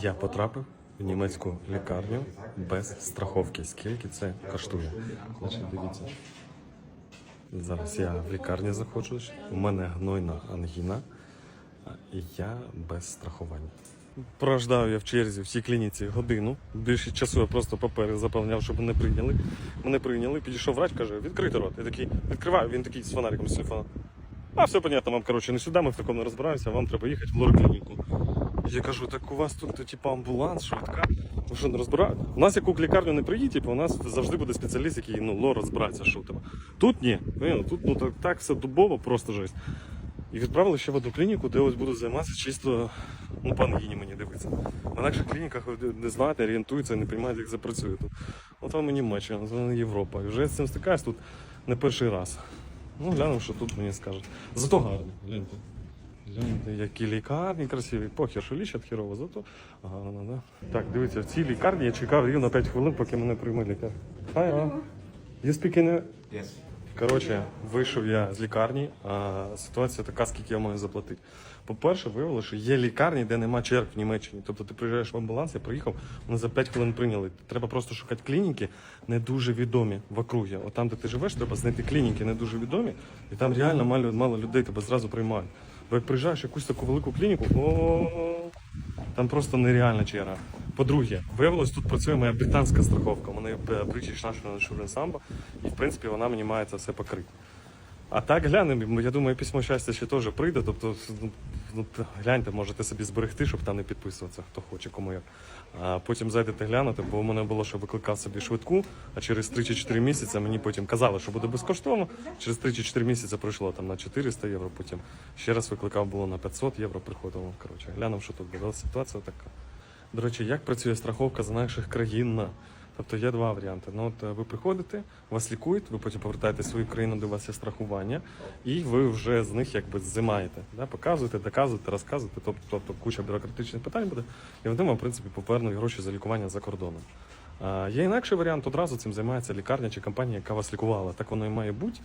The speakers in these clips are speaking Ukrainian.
Я потрапив в німецьку лікарню без страховки. Скільки це коштує? Значить, дивіться. Зараз я в лікарні заходжу. У мене гнойна ангіна, і я без страхування. Прождав я в черзі в цій клініці годину. Більше часу я просто папери заповняв, щоб мене прийняли. Мене прийняли, підійшов врач, каже, відкрити рот. Я такий, відкриваю, він такий з фонариком з телефоном. А все понятно, вам коротше не сюди, ми в такому не розбираємося, вам треба їхати в лор-клініку. Я кажу, так у вас тут типу, амбуланс, швидка. Ви що не розбирають? У нас яку лікарню не приїдь, типу, у нас завжди буде спеціаліст, який ну, лор розбирається, що тебе. Тут ні. Ну, Тут ну, так, так все дубово, просто жесть. І відправили ще в одну клініку, де ось буду займатися чисто ну, по ангіні мені дивиться. В інакших клініках не знаєте, орієнтуються, не розуміють, як це працює тут. От вам і Німеччина, не Європа. І вже з цим стикаюсь тут не перший раз. Ну, глянемо, що тут мені скажуть. Зато гарно. Гляньте. Гляньте, які лікарні красиві. Похер, що лічать хірово, зато гарно, да? Так, дивіться, в цій лікарні я чекав рівно 5 хвилин, поки мене прийме лікар. Hi, uh, you speak in. Yes. Коротше, вийшов я з лікарні, а ситуація така, скільки я маю заплатити. По-перше, виявилося, що є лікарні, де нема черг в Німеччині. Тобто ти приїжджаєш в амбуланс, я приїхав, мене за 5 хвилин прийняли. Треба просто шукати клініки, не дуже відомі в округі. От там, де ти живеш, треба знайти клініки не дуже відомі, і там реально мало, мало людей тебе зразу приймають. Бо як приїжджаєш в якусь таку велику клініку, о там просто нереальна черга. По-друге, виявилось, тут працює моя британська страховка. У мене є British National Insurance Samba, і в принципі вона мені має це все покрити. А так глянемо, я думаю, письмо щастя ще теж прийде. Тобто, ну, ну, гляньте, можете собі зберегти, щоб там не підписуватися, хто хоче, кому як. А потім зайдете глянути, бо у мене було, що викликав собі швидку, а через 3 чи 4 місяці мені потім казали, що буде безкоштовно. Через 3 чи 4 місяці пройшло там на 400 євро, потім ще раз викликав було на 500 євро, приходило. Коротше, глянув, що тут буде. Ситуація така. До речі, як працює страховка з наших країн? Тобто є два варіанти. Ну, от е, ви приходите, вас лікують, ви потім повертаєте свою країну, де у вас є страхування, і ви вже з них якби зимаєте. Да? Показуєте, доказуєте, розказуєте, тобто, тобто куча бюрократичних питань буде, і вони вам, в принципі, повернуть гроші за лікування за кордоном. А, є інакший варіант, одразу цим займається лікарня чи компанія, яка вас лікувала. Так воно і має бути.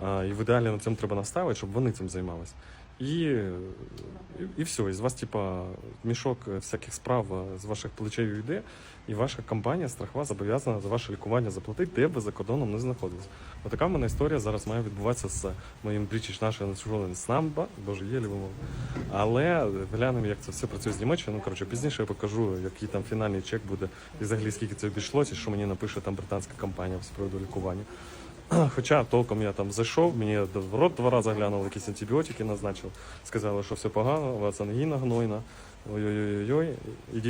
І в ідеалі на цьому треба наставити, щоб вони цим займалися. І, і, все, і з вас, типа, мішок всяких справ з ваших плечей йде, і ваша компанія страхова зобов'язана за ваше лікування заплатити, де ви за кордоном не знаходились. Отака в мене історія зараз має відбуватися з моїм British National Insurance Number, боже, є вимов. Але глянемо, як це все працює з Німеччини. Ну, коротше, пізніше я покажу, який там фінальний чек буде, і взагалі скільки це обійшлося, що мені напише там британська компанія з приводу лікування. Хоча толком я там зайшов, мені в рот два рази глянули, якісь антибіотики назначили. Сказали, що все погано, у вас ангіна гнойна. Ой-ой-ой, ідіть